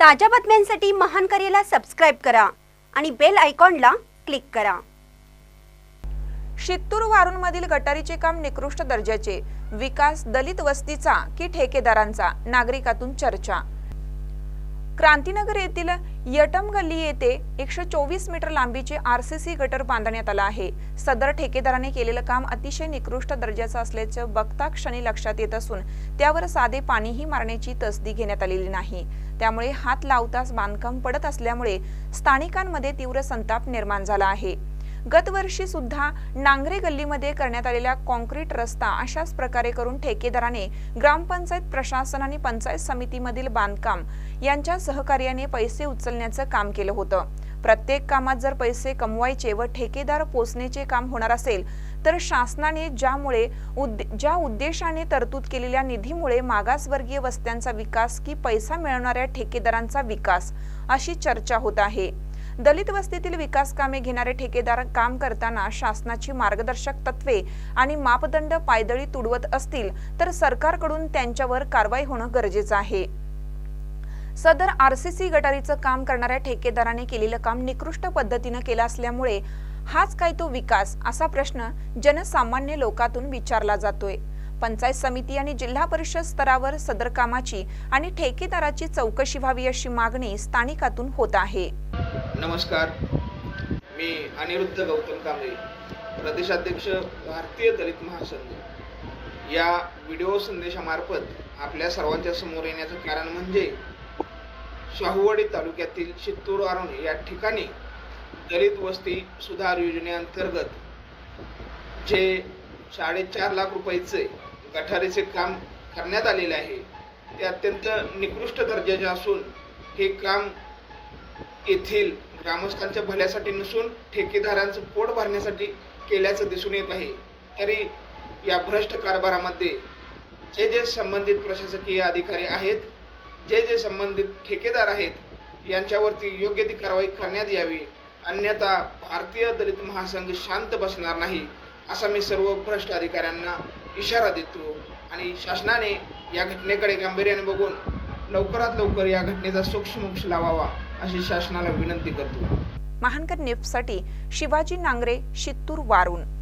ताज्या बातम्यांसाठी महान करेला सबस्क्राईब करा आणि बेल आयकॉनला क्लिक करा. शित्तूर वारूनमधील गटारीचे काम निकृष्ट दर्जाचे. विकास दलित वस्तीचा की ठेकेदारांचा? नागरिकातून चर्चा. क्रांतीनगर येथील यटम गल्ली येथे एकशे चोवीस मीटर लांबीचे आरसीसी गटर बांधण्यात आला आहे. सदर ठेकेदाराने केलेलं काम अतिशय निकृष्ट दर्जाचं असल्याचं बघता क्षणी लक्षात येत असून त्यावर साधे पाणीही मारण्याची तसदी घेण्यात आलेली नाही. त्यामुळे हात लावताच बांधकाम पडत असल्यामुळे स्थानिकांमध्ये तीव्र संताप निर्माण झाला आहे. गतवर्षी सुद्धा नांगरे गल्लीमध्ये करण्यात आलेला कॉन्क्रीट रस्ता अशाच प्रकारे करून ठेकेदाराने ग्रामपंचायत प्रशासन आणि पंचायत समितीमधील बांधकाम यांच्या सहकार्याने पैसे उचलण्याचं काम केलं होतं. प्रत्येक कामात जर पैसे कमवायचे व ठेकेदार पोचण्याचे काम होणार असेल तर शासनाने ज्यामुळे उद्दे ज्या उद्देशाने तरतूद केलेल्या निधीमुळे मागासवर्गीय वस्त्यांचा विकास की पैसा मिळवणाऱ्या ठेकेदारांचा विकास अशी चर्चा होत आहे. दलित वस्तीतील विकास कामे घेणारे ठेकेदार काम करताना शासनाची मार्गदर्शक तत्वे आणि मापदंड पायदळी तुडवत असतील तर सरकारकडून त्यांच्यावर कारवाई होणं गरजेचं आहे. सदर आरसीसी गटारीचं काम करणाऱ्या ठेकेदाराने केलेलं काम निकृष्ट पद्धतीनं केलं असल्यामुळे हाच काय तो विकास असा प्रश्न जनसामान्य लोकातून विचारला जातोय. पंचायत समिती आणि जिल्हा परिषद स्तरावर सदर कामाची आणि ठेकेदाराची चौकशी व्हावी अशी मागणी स्थानिकातून होत आहे. नमस्कार. मी अनिरुद्ध गौतम कांबळे प्रदेशाध्यक्ष भारतीय दलित महासंघ. या व्हिडिओ संदेशामार्फत आपल्या सर्वांच्या समोर येण्याचं कारण म्हणजे शाहूवाडी तालुक्यातील चित्तूर आरोणे या ठिकाणी दलित वस्ती सुधार योजनेअंतर्गत जे साडेचार लाख रुपयाचे गठारीचे काम करण्यात आलेले आहे ते अत्यंत निकृष्ट दर्जाचे असून हे काम येथील ग्रामस्थांच्या भल्यासाठी नसून ठेकेदारांचं पोट भरण्यासाठी केल्याचं दिसून येत आहे. तरी या भ्रष्ट कारभारामध्ये जे जे संबंधित प्रशासकीय अधिकारी आहेत जे जे संबंधित ठेकेदार आहेत यांच्यावरती योग्य ती कारवाई करण्यात यावी. अन्यथा भारतीय दलित महासंघ शांत बसणार नाही असा मी सर्व भ्रष्ट अधिकाऱ्यांना इशारा देतो. आणि शासनाने या घटनेकडे गांभीर्याने बघून लवकरात लवकर या घटनेचा सूक्ष्मोक्ष लावावा. अशी शासनाला विनंती करतो. महानकर न्यूजसाठी शिवाजी नांगरे शित्तूर वारून.